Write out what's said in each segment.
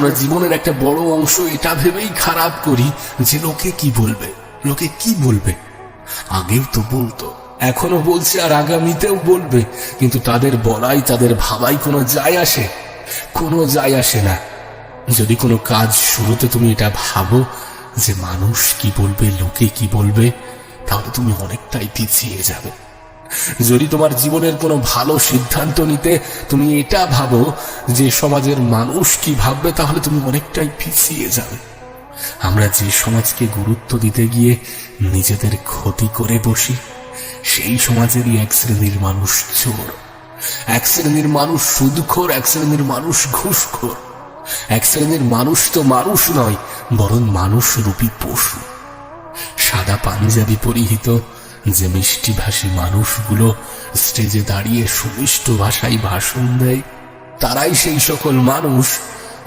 আমরা জীবনের একটা বড় অংশ এটা ভেবেই খারাপ করি যে লোকে কি বলবে, লোকে কি বলবে। আগেও তো বলতো এখনও বলছে আর আগামীতেও বলবে, কিন্তু তাদের বলাই, তাদের ভাবাই কোনো যায় আসে, কোনো যায় আসে না। যদি কোনো কাজ শুরুতে তুমি এটা ভাবো যে মানুষ কি বলবে, লোকে কি বলবে, তাহলে তুমি অনেকটাই পিছিয়ে যাবে। যদি তোমার জীবনের কোনো ভালো সিদ্ধান্ত নিতে তুমি এটা ভাবো যে সমাজের মানুষ কি ভাববে, তাহলে তুমি অনেকটাই পিছিয়ে যাবে। আমরা যে সমাজকে গুরুত্ব দিতে গিয়ে নিজেদের ক্ষতি করে বসি, সেই সমাজেরই এক শ্রেণির মানুষ চোর। এক শ্রেণির মানুষ সুদখোর, এক শ্রেণির মানুষ ঘুষখোর। এক শ্রেণির মানুষ তো মানুষ নয়, বরং মানুষ রূপী পশু। সাদা পাঞ্জাবি পরিহিত যে মিষ্টি ভাষী মানুষগুলো স্টেজে দাঁড়িয়ে সুমিষ্ট ভাষায় ভাষণ দেয়, তারাই সেই সকল মানুষ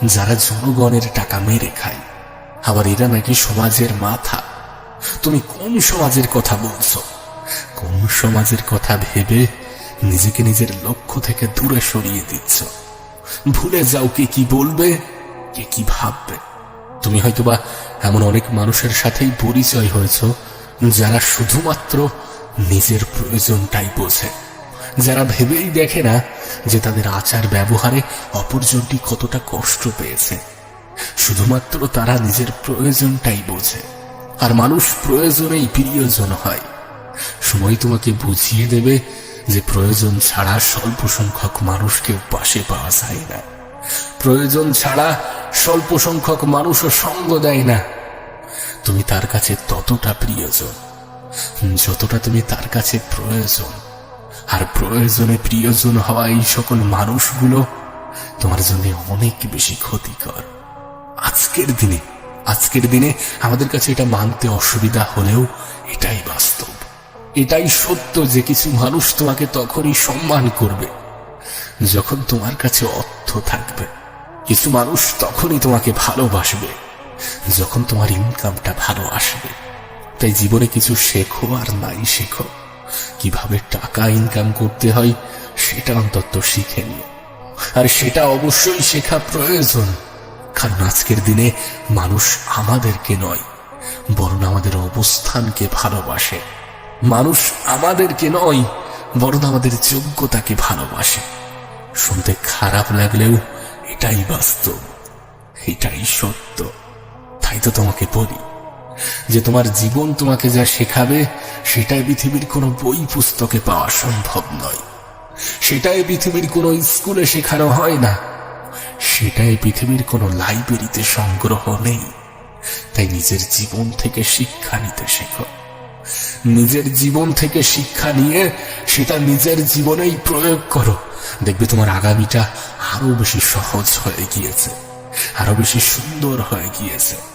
যারা জনগণের টাকা মেরে খায়। আবার এরা নাকি সমাজের মাথা। তুমি কোন সমাজের কথা বলছো? কোন সমাজের কথা ভেবে নিজেকে নিজের লক্ষ্য থেকে দূরে সরিয়ে দিচ্ছ? ভুলে যাও কে কি বলবে, কে কি ভাববে। তুমি হয়তোবা এমন অনেক মানুষের সাথেই পরিচয় হয়েছ যারা শুধুমাত্র নিজের প্রয়োজনটাই বোঝে। যারা ভেবেই দেখে না যে তাদের আচার ব্যবহারে অপরজনটি কতটা কষ্ট পেয়েছে। শুধুমাত্র তারা নিজের প্রয়োজনটাই বোঝে। আর মানুষ প্রয়োজনেই প্রিয়জন হয়। সময় তোমাকে বুঝিয়ে দেবে যে প্রয়োজন ছাড়া স্বল্প সংখ্যক মানুষকেও পাশে পাওয়া যায় না। প্রয়োজন ছাড়া স্বল্প সংখ্যক মানুষও সঙ্গ দেয় না। তুমি তার কাছে ততটা প্রিয়জন, যতটা তুমি তার কাছে প্রয়োজন। আর প্রয়োজনে প্রিয়জন হওয়া এই সকল মানুষগুলো তোমার জন্য অনেক বেশি ক্ষতিকর। আজকের দিনে আজকের দিনে আমাদের কাছে এটা মানতে অসুবিধা হলেও এটাই বাস্তব। এটাই সত্য যে কিছু মানুষ তোমাকে তখনই সম্মান করবে, যখন তোমার কাছে অর্থ থাকবে। কিছু মানুষ তখনই তোমাকে ভালোবাসবে। যখন তোমার ইনকামটা ভালো আসবে, তাই জীবনে কিছু শেখো আর নাই শেখো। কীভাবে টাকা ইনকাম করতে হয়, সেটা অন্তত শিখে নিও। আর সেটা অবশ্যই শেখা প্রয়োজন, কারণ আজকের দিনে মানুষ আমাদেরকে নয়, বরং আমাদের অবস্থানকে ভালোবাসে। মানুষ আমাদেরকে নয়, বরং আমাদের যোগ্যতাকে ভালোবাসে। শুনতে খারাপ লাগলেও এটাই বাস্তব, এটাই সত্য। তাই তো তোমাকে বলি যে তোমার জীবন তোমাকে যা শেখাবে, সেটাই পৃথিবীর কোনো বই পুস্তকে পাওয়া সম্ভব নয়। সেটাই পৃথিবীর কোনো স্কুলে শেখানো হয় না। সেটাই পৃথিবীর কোনো লাইব্রেরিতে সংগ্রহ নেই। তাই নিজের জীবন থেকে শিক্ষা নিতে শেখো। নিজের জীবন থেকে শিক্ষা নিয়ে সেটা নিজের জীবনেই প্রয়োগ করো। দেখবে তোমার আগামীটা আরও বেশি সহজ হয়ে গিয়েছে, আরও বেশি সুন্দর হয়ে গিয়েছে।